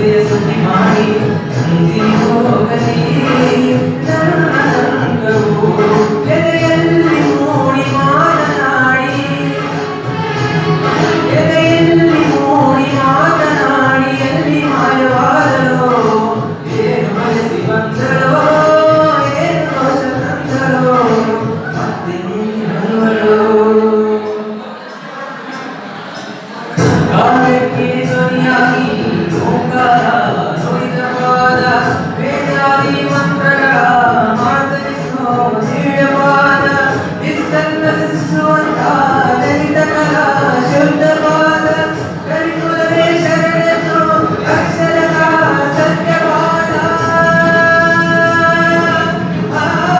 Yes.